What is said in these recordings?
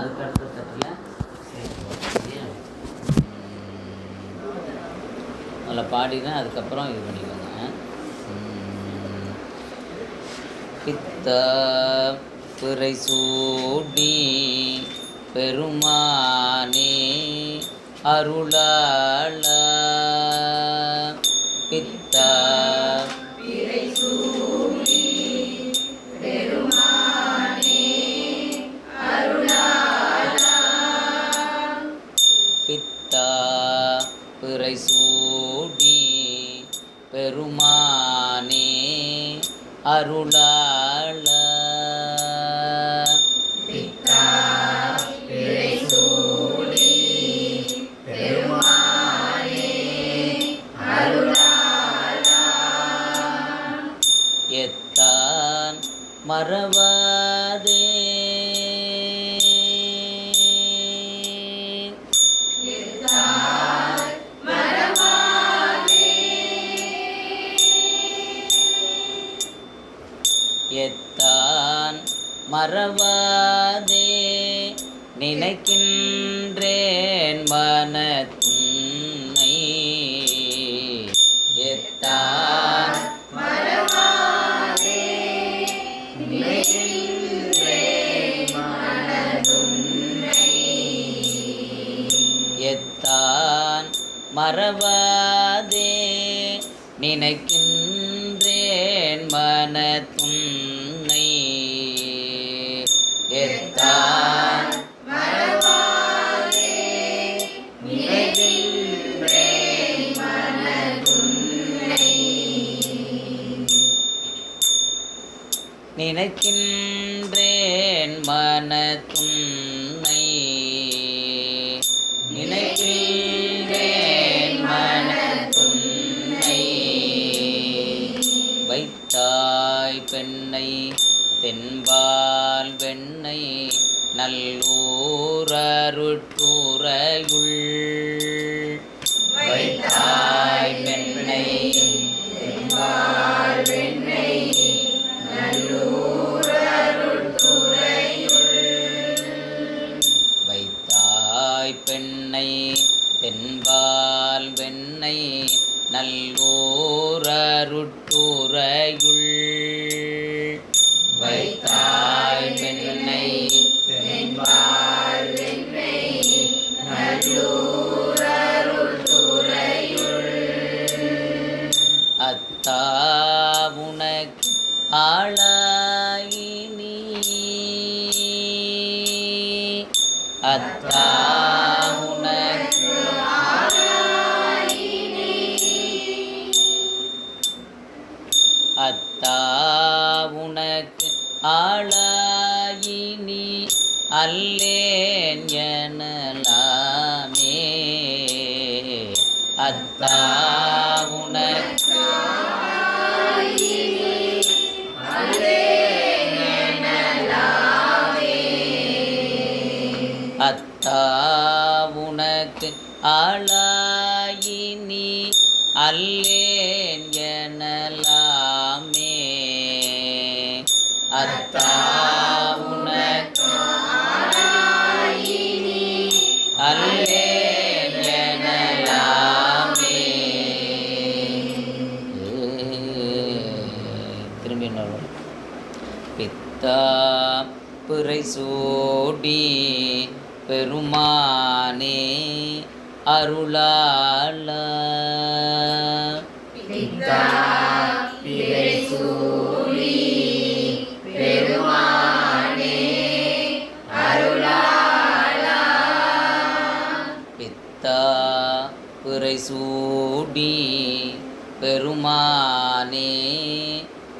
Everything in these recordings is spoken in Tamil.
அதுக்கு அடுத்த தட்டில் அதில் பாடினா அதுக்கப்புறம் இது பண்ணிக்கோங்க. பித்தா பிறை சூடி பெருமானே அருளாளா பிறை சூடி பெருமானே அருளா மறவாதே நினைக்கின்றேன் மனத்துன்னை எத்தான் எத்தான் மறவாதே நினைக்கின்ற நல்லூரருட்டுறையுள் வைத்தாய் வெண்ணை வைத்தாய் பெண்ணை தென்பால் வெண்ணை நல்லூரருட்டுறையுள் அல்லேன் எனலாமே. அத்தா உனக்கு அல்லேன் எனலாமே. திரும்பி இன்னொரு பித்தா பிறை சோடி பெருமானே அருளாளா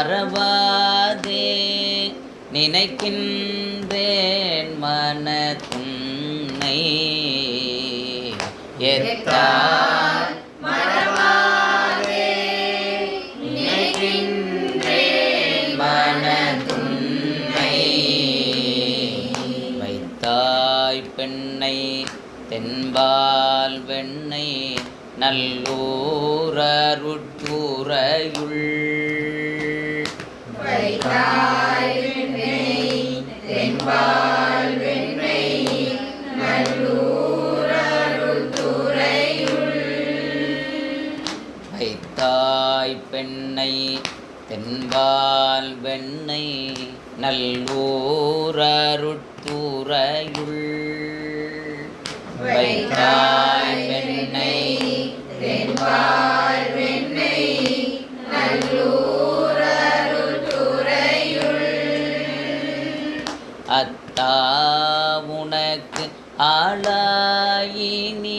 மறவாதே. நினைக்கின்றேன் மனத்துன்னை எத்தா வெண்ணை தென்பால் வெண்ணை நல்லூரருட்புறையுள் வைத்தாய் பெண்ணை அத்தா உனக்கு ஆளாயினி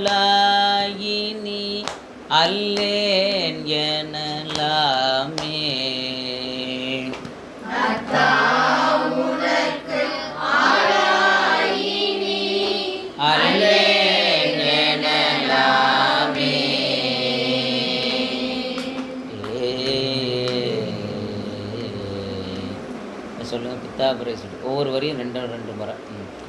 ஆளாயினி அல்லேன் எனலாமே. அல்லேன் எனலாமே. ஏ. சொல்லுங்க பித்தா சொல்லு ஒவ்வொரு வரியும் ரெண்டு ரெண்டு முறை. ம்.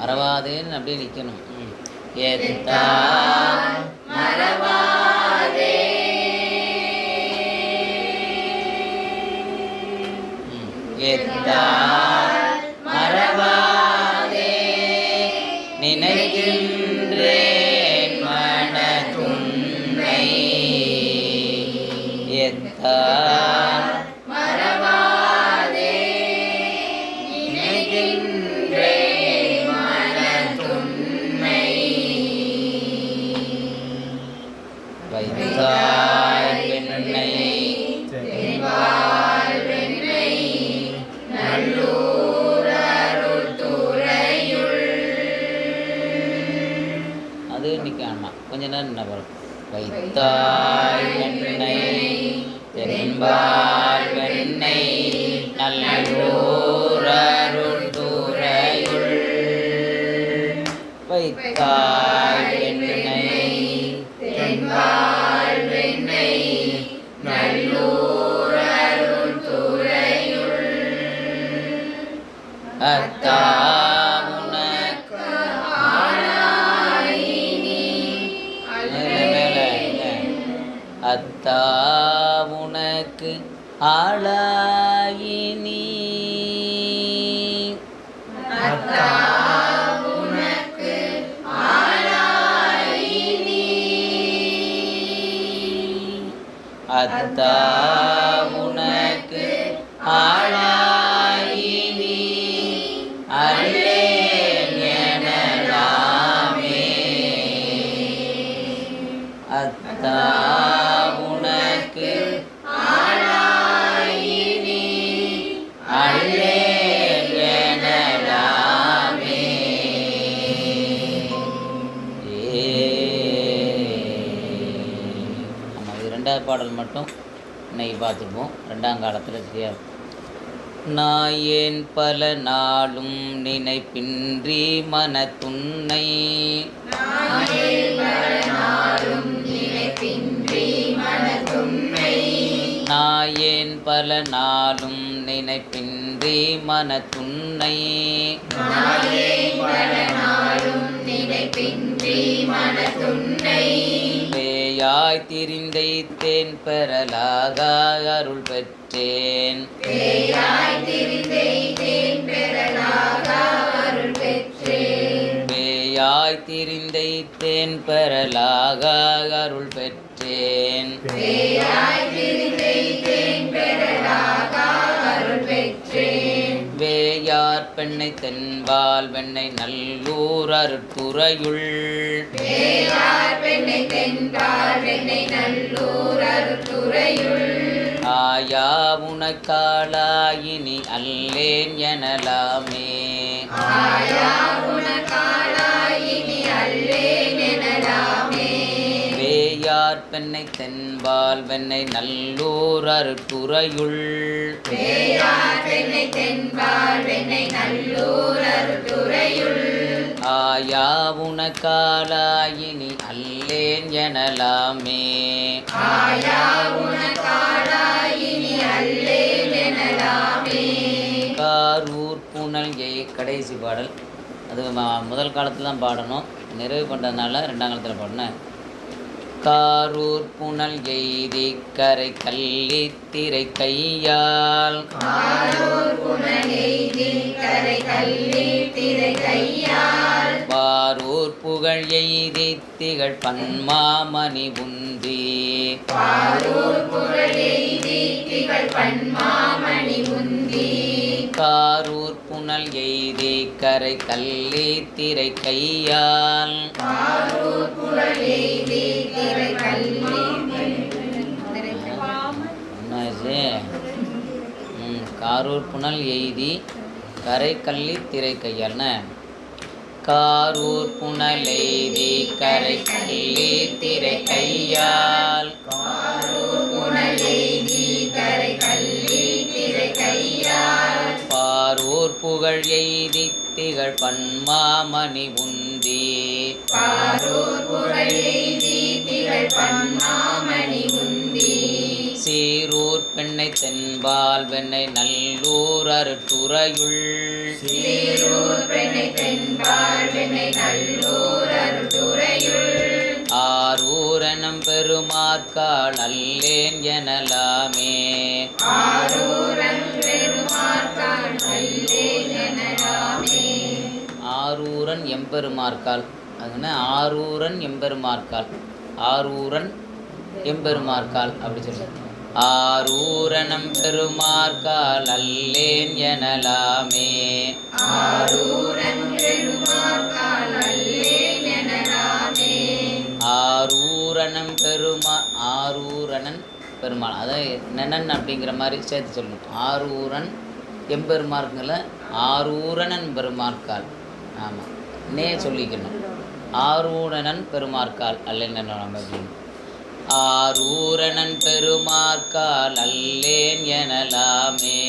மறவாதேன்னு அப்படியே நிற்கணும் ம் வைத்தாய் வெண்ணை தென்பால் வெண்ணை நல்லூரருட்டுரையுள் அத்தா உனக்கு மேலே அத்தா உனக்கு அத்தா உனக்கு பாடல் மட்டும் இன்னைக்கு பார்த்துருப்போம். ரெண்டாம் காலத்தில் சரியா இருக்கும். நாயேன் பல நாளும் நினைப்பின்றி மனத்துன்னை நாயேன் பல நாளும் நினைப்பின்றி மனத்துன்னை பேயாய் திரிந்தைத்தேன் பெறலாக அருள் பெற்றேன். பேயாய் திரிந்தைத்தேன் பெறலாக அருள் பெற்றேன். பெண்ணை தென்பால் வெண்ணை நல்லூர் அருட்துறையுள் ஆயா உனக்காளாயினி அல்லேன் எனலாமே. வேயார் பெண்ணை தென்பால் வெண்ணை நல்லூர் அருட்துறையுள் ஆயா உனக்காளாயினி அல்லேன் எனலாமே. காரூர் புனல் ஏ கடைசி பாடல். அது முதல் காலத்தில் தான் பாடணும். நிறைவு பண்ணுறதுனால ரெண்டாம் காலத்தில் பாடினேன் காரூர் புனல் எய்தி கரை கல்லி திரை கையால். வாரூர் புகழ் எய்தி திகழ் பன்மாமணி உந்தி. காரூர் புனல் எய்தி கரை கல்லே திரை கையால். காரூர் புனல் எய்தி கரை கல்லி திரை கையால்னு காரூர் புனல் எய்தி கரை கல்லி திரை கையால். புகழ் எய்தி திகழ் பன்மாமணி உந்தி. சீரூர் பெண்ணை தென்பால் வெண்ணை நல்லூர் அருட்டுறையுள் ஆரூரனம் பெருமாற்கால் அல்லேன் எனலாமே. ஆரூரன் எம்பெருமார்க்கால் அதுன்னா ஆரூரன் எம்பெருமார்க்கால் ஆரூரன் எம்பெருமார்க்கால் அப்படி சொல்லு ஆரூரனம் பெருமார்க்கால் அல்லேன் எனலாமே. ஆரூரணம் பெருமா ஆரூரணன் பெருமாள். அதாவது நெனன் அப்படிங்கிற மாதிரி சேர்த்து சொல்லணும். ஆரூரன் எம்பெருமார்க்குங்கள ஆரூரணன் பெருமார்க்கால் ஆமாம் நே சொல்லிக்கணும். ஆரூரணன் பெருமார்க்கால் அல்லேன் நம்ம ஆரூரணன் பெருமார்க்கால் அல்லேன் எனலாமே.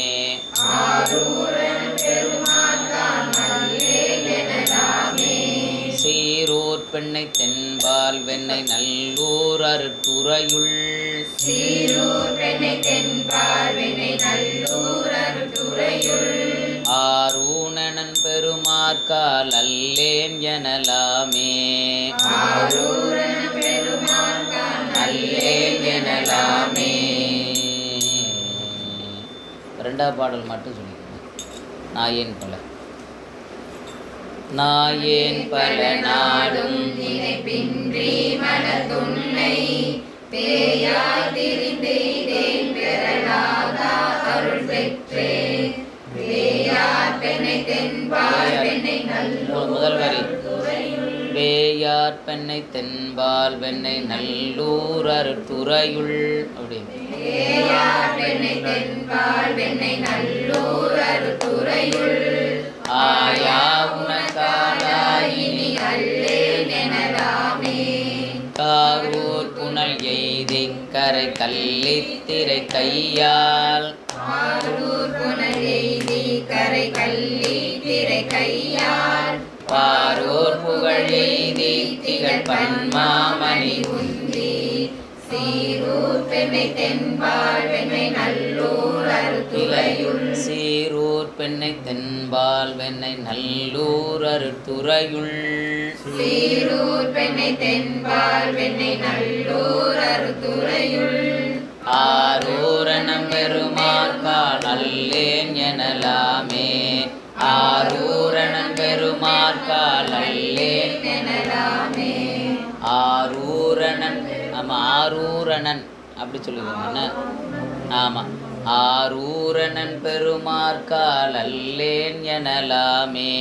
சீரூர் பெண்ணை தென்பால் வெண்ணை நல்லூர் அருட்டுறையுள் ஆரூணனன் பெருமார்க்கால் அல்லேன் எனலாமே. அல்லேன் எனலாமே ரெண்டாவது பாடல் மட்டும் சொல்லிக்கிறேன் நாயேன் பல? நாயேன் பல நாடும் மு- வேயார் பெண்ணை தென்பால் வெண்ணை நல்லூர் அருட்டுறையுள் அப்படி. ஆயா உனக்காலாயினி காரூர் புனல் எய்தி கரை கல்லித்திரை கையால். ஆரூர் புனல் கரை கள்ளி திரை திகழ் பன்மாமணி உந்தி சீரூர் பெண்ணை தென்பால் வெண்ணை நல்லூர் அருத்துறையுள். சீரூர் பெண்ணை தென்பால் வெண்ணை நல்லூர் அருத்துறையுள். சீரூர் பெண்ணை தென்பால் வெண்ணை நல்லூர் அருத்துறையுள். ஆரூரணம் அல்லேன் எனலாமே ஆரூரணன். அப்படி சொல்லுவாங்க என்ன ஆமாம் ஆரூரணன் பெருமார்கால் அல்லேன் எனலாமே.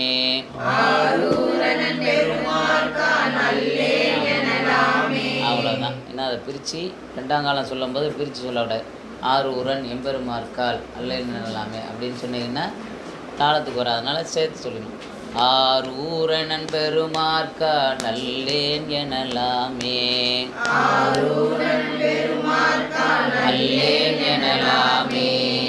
அவ்வளோதான் என்ன அதை பிரித்து ரெண்டாம் காலம் சொல்லும்போது பிரித்து சொல்லக்கூடாது ஆரூரன் எம்பெருமார்கால் அல்லேன் எனலாமே அப்படின்னு சொன்னீங்கன்னா தாளத்துக்கு வராதனால சேர்த்து சொல்லணும் ஆரூரணன் பெருமார்கால் நல்லேன் எனலாமே. ஆரூரன் பெருமாள்கான் அல்லேன் எனலாமே.